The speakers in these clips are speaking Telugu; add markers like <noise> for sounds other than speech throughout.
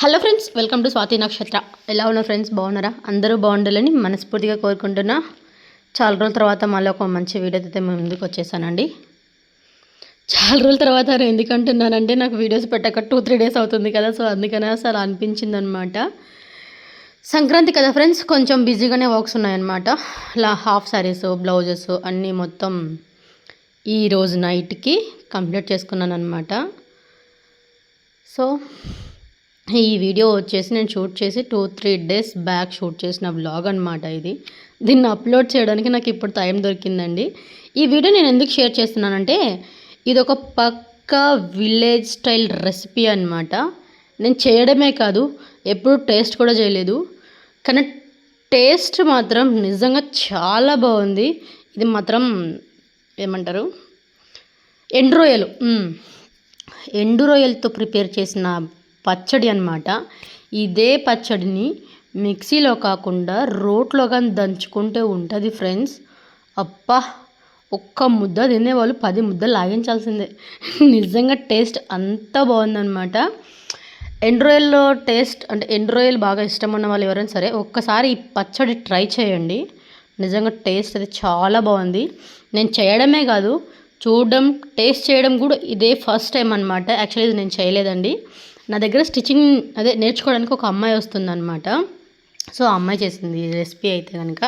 Hello friends welcome to Swathi Nakshatra. ఎలా ఉన్నారు ఫ్రెండ్స్? బాగున్నారా? అందరూ బాగుండాలని మనస్ఫూర్తిగా కోరుకుంటున్నా. చాలా రోజుల తర్వాత మళ్ళీ ఒక మంచి వీడియో అయితే మేము ముందుకు వచ్చేసానండి. చాలా రోజుల తర్వాత ఎందుకంటున్నానంటే నాకు వీడియోస్ పెట్టక టూ త్రీ డేస్ అవుతుంది కదా సో అందుకనే అసలు అనిపించింది అనమాట సంక్రాంతి కదా ఫ్రెండ్స్ కొంచెం బిజీగానే వర్క్స్ ఉన్నాయన్నమాట. ఇలా హాఫ్ శారీస్ బ్లౌజెస్ అన్నీ మొత్తం ఈ రోజు నైట్కి కంప్లీట్ చేసుకున్నాను అనమాట సో ఈ వీడియో వచ్చేసి నేను షూట్ చేసి two three days back shoot చేసిన బ్లాగ్ అనమాట ఇది. దీన్ని అప్లోడ్ చేయడానికి నాకు ఇప్పుడు టైం దొరికిందండి. ఈ వీడియో నేను ఎందుకు షేర్ చేస్తున్నానంటే ఇది ఒక పక్కా విలేజ్ స్టైల్ రెసిపీ అనమాట నేను చేయడమే కాదు ఎప్పుడు టేస్ట్ కూడా చేయలేదు. కానీ టేస్ట్ మాత్రం నిజంగా చాలా బాగుంది. ఇది మాత్రం ఏమంటారు? ఎండు రొయ్యలు. ఎండు రొయ్యలతో ప్రిపేర్ చేసిన పచ్చడి అనమాట ఇదే పచ్చడిని మిక్సీలో కాకుండా రోట్లో కానీ దంచుకుంటే ఉంటుంది ఫ్రెండ్స్. అబ్బా! ఒక్క ముద్ద తినేవాళ్ళు పది ముద్దలు లాగించాల్సిందే. <laughs> నిజంగా టేస్ట్ అంత బాగుందన్నమాట. ఎండు టేస్ట్ అంటే ఎండు బాగా ఇష్టం ఉన్న వాళ్ళు ఎవరైనా సరే ఒక్కసారి ఈ పచ్చడి ట్రై చేయండి. నిజంగా టేస్ట్ అది చాలా బాగుంది. నేను చేయడమే కాదు చూడడం టేస్ట్ చేయడం కూడా ఇదే ఫస్ట్ టైం అనమాట యాక్చువల్లీ ఇది నేను చేయలేదండి. నా దగ్గర స్టిచ్చింగ్ అదే నేర్చుకోవడానికి ఒక అమ్మాయి వస్తుందన్నమాట. సో ఆ అమ్మాయి చేసింది రెసిపీ అయితే కనుక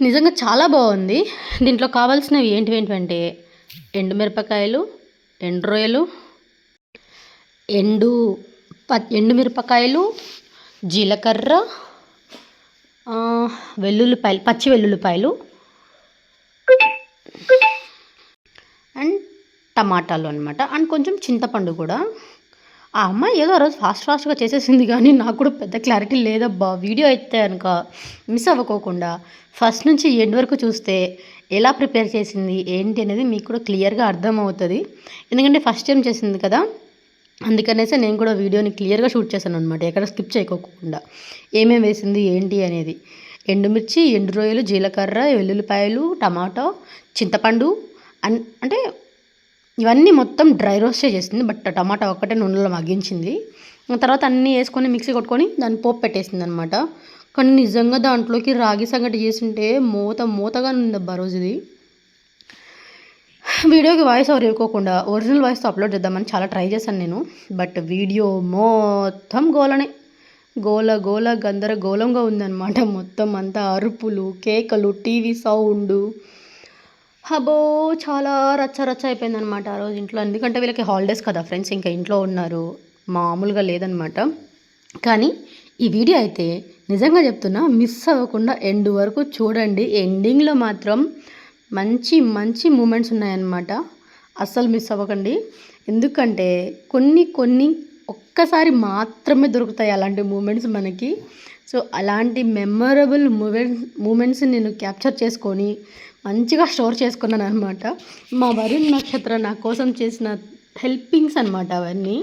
నిజంగా చాలా బాగుంది. దీంట్లో కావాల్సినవి ఏంటివి ఏంటంటే ఎండుమిరపకాయలు ఎండు రొయ్యలు ఎండు ప ఎండుమిరపకాయలు జీలకర్ర వెల్లుల్లిపాయలు పచ్చి వెల్లుల్లిపాయలు అండ్ టమాటాలు అనమాట అండ్ కొంచెం చింతపండు కూడా. ఆ అమ్మాయి ఏదో రోజు ఫాస్ట్ ఫాస్ట్గా చేసేసింది కానీ నాకు కూడా పెద్ద క్లారిటీ లేదబ్బా. వీడియో అయితే కనుక మిస్ అవ్వకోకుండా ఫస్ట్ నుంచి ఎండ్ వరకు చూస్తే ఎలా ప్రిపేర్ చేసింది ఏంటి అనేది మీకు కూడా క్లియర్గా అర్థమవుతుంది. ఎందుకంటే ఫస్ట్ టైం చేసింది కదా అందుకనేసి నేను కూడా వీడియోని క్లియర్గా షూట్ చేశాను అనమాట ఎక్కడ స్కిప్ చేయకోకుండా. ఏమేమి వేసింది ఏంటి అనేది. ఎండుమిర్చి ఎండు రొయ్యలు జీలకర్ర వెల్లుల్లిపాయలు టమాటో చింతపండు అన్ అంటే ఇవన్నీ మొత్తం డ్రై రోస్టే చేసింది బట్ టమాటా ఒక్కటే నూనెలో మగ్గించింది. తర్వాత అన్నీ వేసుకొని మిక్సీ కొట్టుకొని దాన్ని పోపు పెట్టేసింది అనమాట కానీ నిజంగా దాంట్లోకి రాగి సంగటి చేసింటే మూత మూతగా ఉందబ్బా రోజు ఇది వీడియోకి వాయిస్ ఓవర్ ఇవ్వకోకుండా ఒరిజినల్ వాయిస్తో అప్లోడ్ చేద్దామని చాలా ట్రై చేశాను నేను. బట్ వీడియో మొత్తం గోలనే. గోల గోల గందరగోళంగా ఉందన్నమాట. మొత్తం అంతా అరుపులు కేకలు టీవీ సౌండ్. హబో చాలా రచ్చ రచ్చ అయిపోయిందనమాట ఆ రోజు ఇంట్లో. ఎందుకంటే వీళ్ళకి హాలిడేస్ కదా ఫ్రెండ్స్ ఇంకా ఇంట్లో ఉన్నారు. మామూలుగా లేదనమాట కానీ ఈ వీడియో అయితే నిజంగా చెప్తున్నా మిస్ అవ్వకుండా ఎండ్ వరకు చూడండి. ఎండింగ్లో మాత్రం మంచి మంచి మూమెంట్స్ ఉన్నాయన్నమాట. అస్సలు మిస్ అవ్వకండి. ఎందుకంటే కొన్ని కొన్ని ఒక్కసారి మాత్రమే దొరుకుతాయి అలాంటి మూమెంట్స్ మనకి. సో అలాంటి మెమొరబుల్ మూమెంట్స్ మూమెంట్స్ నేను క్యాప్చర్ చేసుకొని మంచిగా స్టోర్ చేసుకున్నాను అనమాట మా వరుణ్ నక్షత్రం నా కోసం చేసిన హెల్పింగ్స్ అనమాట అవన్నీ.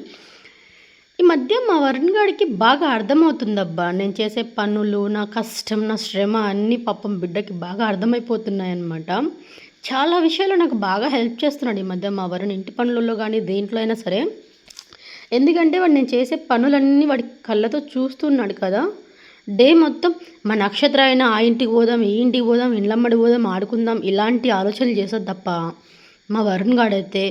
ఈ మధ్య మా వరుణ్ గారికి బాగా అర్థమవుతుందబ్బా. నేను చేసే పనులు నా కష్టం నా శ్రమ అన్నీ పాపం బిడ్డకి బాగా అర్థమైపోతున్నాయి అనమాట చాలా విషయాలు నాకు బాగా హెల్ప్ చేస్తున్నాడు ఈ మధ్య మా వరుణ్. ఇంటి పనులలో కానీ దేంట్లో అయినా సరే. ఎందుకంటే వాడు నేను చేసే పనులన్నీ వాడి కళ్ళతో చూస్తున్నాడు కదా. డే మొత్తం మా నక్షత్ర అయినా ఆ ఇంటికి పోదాం ఈ ఇంటికి పోదాం ఇండ్లమ్మడి పోదాం ఆడుకుందాం ఇలాంటి ఆలోచనలు చేసేది తప్ప మా వరుణ్ గాడైతే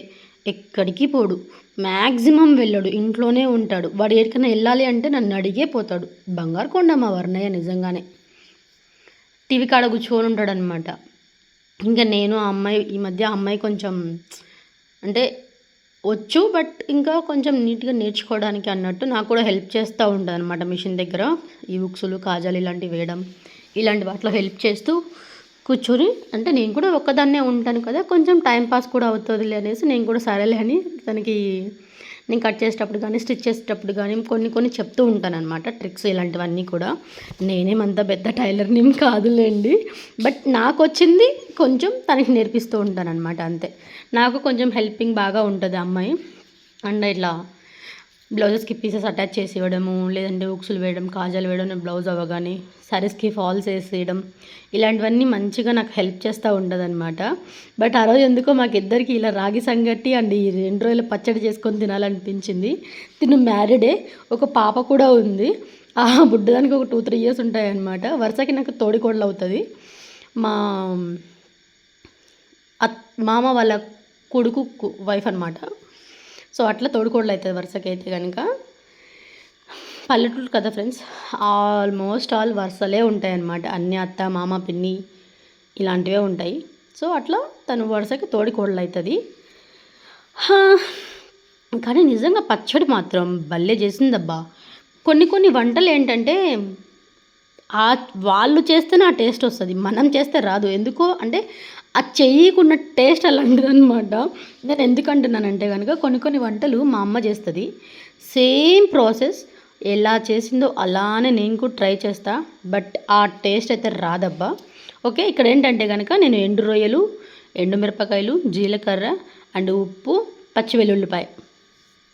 ఎక్కడికి పోడు. మ్యాక్సిమం వెళ్ళడు ఇంట్లోనే ఉంటాడు. వాడు ఎక్కడికైనా వెళ్ళాలి అంటే నన్ను అడిగే పోతాడు. బంగారు కొండ మా వర్ణయ్య నిజంగానే. టీవీ కాడ కూర్చొని ఉంటాడనమాట ఇంకా నేను ఆ అమ్మాయి ఈ మధ్య ఆ అమ్మాయి కొంచెం అంటే వచ్చు బట్ ఇంకా కొంచెం నీట్గా నేర్చుకోవడానికి అన్నట్టు నాకు కూడా హెల్ప్ చేస్తూ ఉంటుంది అనమాట మిషన్ దగ్గర. ఈ బుక్స్లు కాజాలు ఇలాంటివి వేయడం ఇలాంటి వాటిలో హెల్ప్ చేస్తూ కూర్చొని అంటే నేను కూడా ఒక్కదాన్నే ఉంటాను కదా కొంచెం టైం పాస్ కూడా అవుతుందిలే అనేసి నేను కూడా సరేలే అని తనకి నేను కట్ చేసేటప్పుడు కానీ స్టిచ్ చేసేటప్పుడు కానీ కొన్ని కొన్ని చెప్తూ ఉంటాను అనమాట ట్రిక్స్ ఇలాంటివన్నీ కూడా. నేనేమంత పెద్ద టైలర్ని నేమ్ కాదులేండి. బట్ నాకు వచ్చింది కొంచెం తనకి నేర్పిస్తూ ఉంటాను అనమాట అంతే. నాకు కొంచెం హెల్పింగ్ బాగా ఉంటుంది అమ్మాయి. అండ్ ఇట్లా బ్లౌజెస్కి పీసెస్ అటాచ్ చేసి ఇవ్వడము లేదంటే ఉక్సులు వేయడం కాజాలు వేయడం బ్లౌజ్ అవ్వగానే సారీస్కి ఫాల్స్ వేసేయడం ఇలాంటివన్నీ మంచిగా నాకు హెల్ప్ చేస్తూ ఉండదన్నమాట బట్ ఆ రోజు ఎందుకో మాకు ఇద్దరికి ఇలా రాగి సంగటి అండ్ ఈ రెండు రోజులు పచ్చడి చేసుకొని తినాలనిపించింది. తిను మ్యారీడే ఒక పాప కూడా ఉంది. ఆ బుడ్డదానికి ఒక టూ త్రీ ఇయర్స్ ఉంటాయన్నమాట. వరుసకి నాకు తోడికోడలు అవుతుంది. మా మామ వాళ్ళ కొడుకు వైఫ్ అనమాట సో అట్లా తోడుకోడలు అవుతుంది వరుసకి అయితే కనుక. పల్లెటూరు కదా ఫ్రెండ్స్ ఆల్మోస్ట్ ఆల్ వరుసలే ఉంటాయి అన్నమాట అన్ని అత్త మామ పిన్ని ఇలాంటివే ఉంటాయి. సో అట్లా తను వరుసకి తోడికోడలు అవుతుంది. కానీ నిజంగా పచ్చడి మాత్రం భలే చేసిందబ్బా. కొన్ని కొన్ని వంటలు ఏంటంటే ఆ వాళ్ళు చేస్తేనే ఆ టేస్ట్ వస్తుంది. మనం చేస్తే రాదు. ఎందుకో అంటే ఆ చెయ్యకున్న టేస్ట్ అలాంటిది అనమాట నేను ఎందుకు అంటున్నానంటే కనుక కొన్ని కొన్ని వంటలు మా అమ్మ చేస్తుంది. సేమ్ ప్రాసెస్ ఎలా చేసిందో అలానే నేను కూడా ట్రై చేస్తా. బట్ ఆ టేస్ట్ అయితే రాదబ్బా. ఓకే ఇక్కడ ఏంటంటే కనుక నేను ఎండు రొయ్యలు ఎండు మిరపకాయలు జీలకర్ర అండ్ ఉప్పు పచ్చి వెల్లుల్లిపాయ.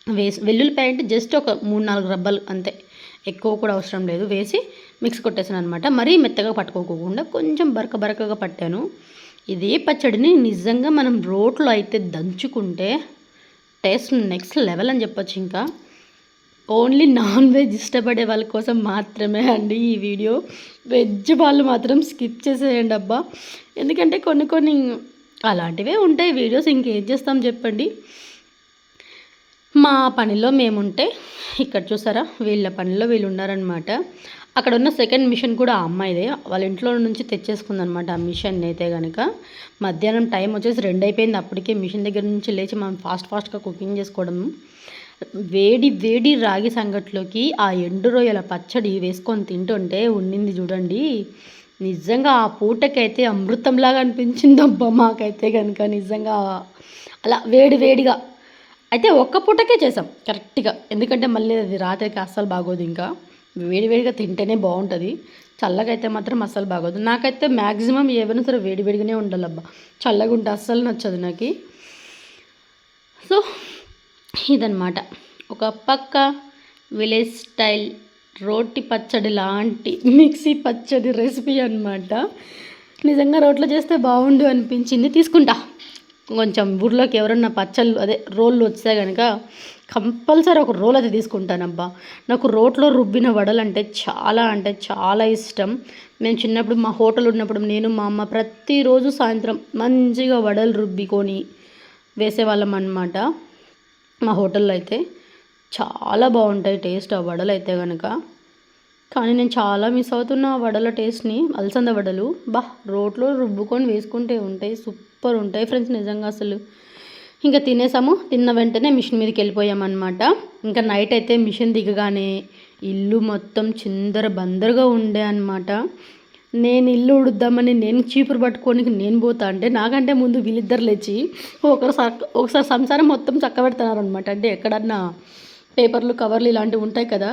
వేసి వెల్లుల్లిపాయ అంటే జస్ట్ ఒక మూడు నాలుగు రబ్బలు అంతే. ఎక్కువ కూడా అవసరం లేదు. వేసి మిక్స్ కొట్టేసాను అనమాట మరీ మెత్తగా పట్టుకోకుండా కొంచెం బరక బరకగా పట్టాను. ఇదే పచ్చడిని నిజంగా మనం రోట్లో అయితే దంచుకుంటే టేస్ట్ నెక్స్ట్ లెవెల్ అని చెప్పొచ్చు ఇంకా. ఓన్లీ నాన్ వెజ్ ఇష్టపడే వాళ్ళ కోసం మాత్రమే అండి ఈ వీడియో. వెజ్ వాళ్ళు మాత్రం స్కిప్ చేసేయండి అబ్బా. ఎందుకంటే కొన్ని కొన్ని అలాంటివే ఉంటాయి వీడియోస్ ఇంకేం చేస్తాం చెప్పండి. మా పనిలో మేముంటే ఇక్కడ చూసారా వీళ్ళ పనిలో వీళ్ళు ఉన్నారనమాట అక్కడ ఉన్న సెకండ్ మిషన్ కూడా ఆ అమ్మాయిదే. వాళ్ళ ఇంట్లో నుంచి తెచ్చేసుకుందనమాట ఆ మిషన్ అయితే కనుక మధ్యాహ్నం టైం వచ్చేసి రెండు అయిపోయింది అప్పటికే. మిషన్ దగ్గర నుంచి లేచి మనం ఫాస్ట్ ఫాస్ట్గా కుకింగ్ చేసుకోవడం. వేడి వేడి రాగి సంగట్లోకి ఆ ఎండు రొయ్యల పచ్చడి వేసుకొని తింటుంటే ఉండింది చూడండి. నిజంగా ఆ పూటకైతే అమృతంలాగా అనిపించింది అబ్బా మాకైతే కనుక నిజంగా. అలా వేడి వేడిగా. అయితే ఒక్క పూటకే చేసాం కరెక్ట్గా ఎందుకంటే మళ్ళీ అది రాత్రికి అస్సలు బాగోదు ఇంకా. వేడివేడిగా తింటేనే బాగుంటుంది. చల్లగా అయితే మాత్రం అస్సలు బాగోదు. నాకైతే మ్యాక్సిమం ఏమైనా సరే వేడివేడిగానే ఉండాలబ్బా. చల్లగా ఉంటే అస్సలు నచ్చదు నాకు. సో ఇదనమాట ఒక పక్క విలేజ్ స్టైల్ రోటి పచ్చడి లాంటి మిక్సీ పచ్చడి రెసిపీ అనమాట నిజంగా రోట్లో చేస్తే బాగుండు అనిపించింది. తీసుకుంటా. కొంచెం ఊర్లోకి ఎవరన్నా పచ్చళ్ళు అదే రోళ్ళు వస్తే కనుక కంపల్సరీ ఒక రోల్ అయితే తీసుకుంటానబ్బా. నాకు రోట్లో రుబ్బిన వడలు అంటే చాలా అంటే చాలా ఇష్టం. మేము చిన్నప్పుడు మా హోటల్ ఉన్నప్పుడు నేను మా అమ్మ ప్రతిరోజు సాయంత్రం మంచిగా వడలు రుబ్బికొని వేసేవాళ్ళం అనమాట మా హోటల్లో అయితే చాలా బాగుంటాయి టేస్ట్ ఆ వడలు అయితే కనుక కానీ నేను చాలా మిస్ అవుతున్నా వడల టేస్ట్ని అలసంద వడలు. బా రోట్లో రుబ్బుకొని వేసుకుంటే ఉంటాయి సూపర్ ఉంటాయి ఫ్రెండ్స్ నిజంగా అసలు. ఇంకా తినేసాము. తిన్న వెంటనే మిషన్ మీదకి వెళ్ళిపోయామన్నమాట. ఇంకా నైట్ అయితే మిషన్ దిగగానే ఇల్లు మొత్తం చిందర బందరగా ఉండే అనమాట నేను ఇల్లు ఉడుద్దామని నేను చీపురు పట్టుకొని నేను పోతా అంటే నాకంటే ముందు వీళ్ళిద్దరు లేచి ఒకరు ఒకసారి సంసారం మొత్తం చక్క అనమాట అంటే ఎక్కడన్నా పేపర్లు కవర్లు ఇలాంటివి ఉంటాయి కదా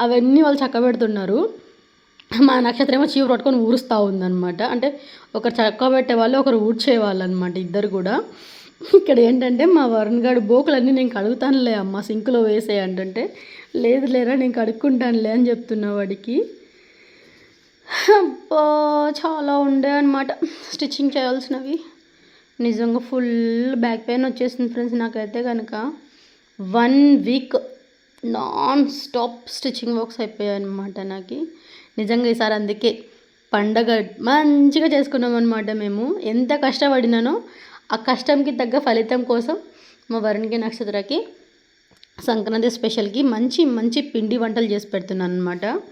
అవన్నీ వాళ్ళు చక్క పెడుతున్నారు. మా నక్షత్రం ఏమో పట్టుకొని ఊరుస్తూ ఉందన్నమాట. అంటే ఒకరు చక్కబెట్టే వాళ్ళు ఒకరు ఊడ్చేవాళ్ళు అనమాట ఇద్దరు కూడా. ఇక్కడ ఏంటంటే మా వరుణ్ గారు బోకులన్నీ నేను కడుగుతానులే అమ్మ సింకులో వేసే అంటే లేదు లేరా నేను కడుక్కుంటానులే అని చెప్తున్నా వాడికి. అబ్బా చాలా ఉండే అనమాట స్టిచ్చింగ్ చేయాల్సినవి. నిజంగా ఫుల్ బ్యాక్ పెయిన్ వచ్చేసింది ఫ్రెండ్స్ నాకైతే కనుక one week non stop stitching works అయిపోయాయి అనమాట నాకు. నిజంగా ఈసారి అందుకే పండగ మంచిగా చేసుకున్నాం అనమాట మేము. ఎంత కష్టపడినానో ఆ కష్టంకి తగ్గ ఫలితం కోసం మా వరుణ్కి నక్షత్రకి సంక్రాంతి స్పెషల్కి మంచి మంచి పిండి వంటలు చేసి పెడుతున్నాను అనమాట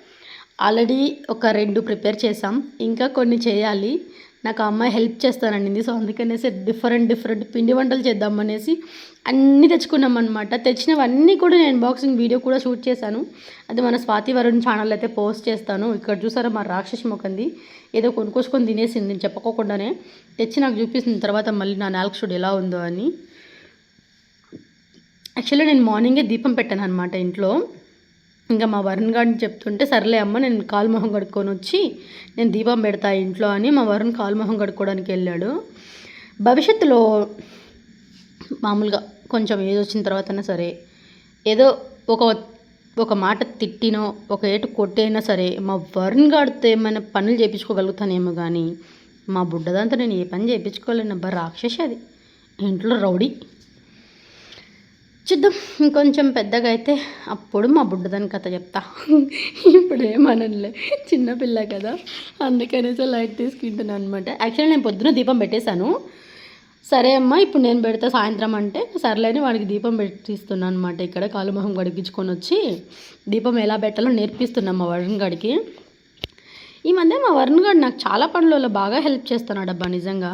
ఆల్రెడీ ఒక రెండు ప్రిపేర్ చేసాం. ఇంకా కొన్ని చేయాలి. నాకు ఆ అమ్మాయి హెల్ప్ చేస్తాననింది సో అందుకనేసి డిఫరెంట్ డిఫరెంట్ పిండి వంటలు చేద్దామనేసి అన్నీ తెచ్చుకున్నాం అనమాట తెచ్చినవన్నీ కూడా నేను బాక్సింగ్ వీడియో కూడా షూట్ చేశాను. అది మన స్వాతి వరుణ్ ఛానల్ అయితే పోస్ట్ చేస్తాను. ఇక్కడ చూసారా మా రాక్షసి మొకంది ఏదో కొనుక్కోసుకొని తినేసింది నేను చెప్పకోకుండానే. తెచ్చి నాకు చూపిస్తుంది. తర్వాత మళ్ళీ నా నాలుగు షూట్ ఎలా ఉందో అని. యాక్చువల్లీ నేను మార్నింగే దీపం పెట్టాను అనమాట ఇంట్లో. ఇంకా మా వరుణ్ గారిని చెప్తుంటే సర్లే అమ్మ నేను కాలు మొహం కడుక్కొని వచ్చి నేను దీపం పెడతా ఇంట్లో అని మా వరుణ్ కాలు మొహం కడుక్కోవడానికి వెళ్ళాడు. భవిష్యత్తులో మామూలుగా కొంచెం ఏజ్ వచ్చిన తర్వాతైనా సరే ఏదో ఒక ఒక మాట తిట్టినో ఒక ఏటు కొట్టైనా సరే మా వరుణ్ గాడితో ఏమైనా పనులు చేయించుకోగలుగుతానేమో కానీ మా బుడ్డదంతా నేను ఏ పని చేయించుకోలేను. అబ్బా రాక్షసి అది. ఇంట్లో రౌడీ. చూద్దాం. ఇంకొంచెం పెద్దగా అయితే అప్పుడు మా బుడ్డదాని కథ చెప్తా. ఇప్పుడు ఏమనలే చిన్నపిల్ల కదా. అందుకనేసి లైట్ తీసుకుంటున్నాను అనమాట యాక్చువల్లీ నేను పొద్దున దీపం పెట్టేశాను. సరే అమ్మా ఇప్పుడు నేను పెడతా సాయంత్రం అంటే సర్లేని వాడికి దీపం పెట్టిస్తున్నాను అనమాట ఇక్కడ కాలు మొహం గడిపించుకొని వచ్చి దీపం ఎలా పెట్టాలో నేర్పిస్తున్నాం మా వరుణ్ గడికి. ఈ మధ్య మా వరుణ్ గారు నాకు చాలా పనులలో బాగా హెల్ప్ చేస్తున్నాడబ్బా నిజంగా.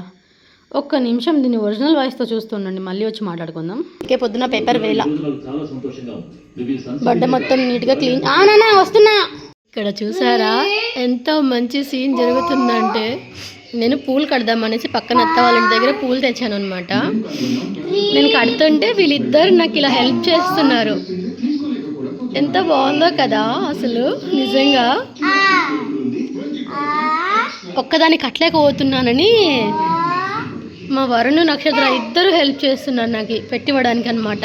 ఒక్క నిమిషం దీన్ని ఒరిజినల్ వాయిస్తో చూస్తుండండి మళ్ళీ వచ్చి మాట్లాడుకుందాం. ఇంకే పొద్దున పేపర్ సంస్థ బడ్డ మొత్తం నీట్గా క్లీన్ నాన్న వస్తున్నా. ఇక్కడ చూసారా? ఎంతో మంచి సీన్ జరుగుతుందంటే నేను పూలు కడదామనేసి పక్కన అత్త వాళ్ళ ఇంటి దగ్గర పూలు తెచ్చాను అనమాట నేను కడుతుంటే వీళ్ళిద్దరు నాకు ఇలా హెల్ప్ చేస్తున్నారు. ఎంత బాగుందో కదా అసలు నిజంగా. ఒక్కదాన్ని కట్టలేకపోతున్నానని మా వరుణ్ నక్షత్ర ఇద్దరు హెల్ప్ చేస్తున్నారు నాకు పెట్టివ్వడానికి అనమాట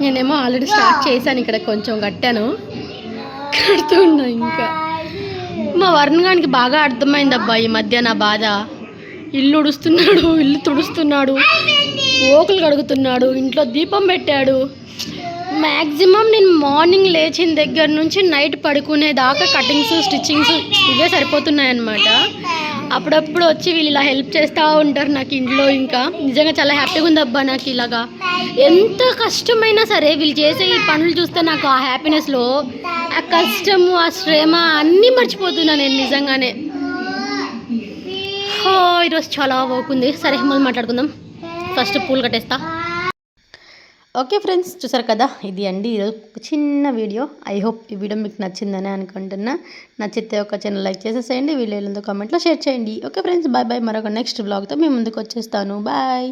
నేనేమో ఆల్రెడీ స్టార్ట్ చేశాను ఇక్కడ కొంచెం కట్టాను. కడుతున్నా ఇంకా. మా వరుణ్ గానికి బాగా అర్థమైంది అబ్బా ఈ మధ్య నా బాధ. ఇల్లు ఉడుస్తున్నాడు ఇల్లు తుడుస్తున్నాడు ఓకులు కడుగుతున్నాడు ఇంట్లో దీపం పెట్టాడు. మ్యాక్సిమం నేను మార్నింగ్ లేచిన దగ్గర నుంచి నైట్ పడుకునే దాకా కటింగ్స్ స్టిచ్చింగ్స్ ఇవే సరిపోతున్నాయన్నమాట. అప్పుడప్పుడు వచ్చి వీళ్ళు ఇలా హెల్ప్ చేస్తూ ఉంటారు నాకు ఇంట్లో ఇంకా. నిజంగా చాలా హ్యాపీగా ఉంది అబ్బా నాకు ఇలాగా. ఎంత కష్టమైనా సరే వీళ్ళు చేసే ఈ పనులు చూస్తే నాకు ఆ హ్యాపీనెస్లో ఆ కష్టము ఆ శ్రమ అన్నీ మర్చిపోతున్నా నేను నిజంగానే. హో, ఈరోజు చాలా బాగుంది సరే మళ్ళీ మాట్లాడుకుందాం. ఫస్ట్ పూలు కట్టేస్తా. ఓకే ఫ్రెండ్స్ చూసారు కదా? ఇది అండి ఈరోజు ఒక చిన్న వీడియో. ఐ హోప్ ఈ వీడియో మీకు నచ్చిందని అనుకుంటున్నా. నచ్చితే ఒక చిన్న లైక్ చేసేసేయండి. వీడియో కామెంట్లో షేర్ చేయండి. Okay friends bye bye. మరొక నెక్స్ట్ బ్లాగ్తో మేము ముందుకు వచ్చేస్తాను. బాయ్.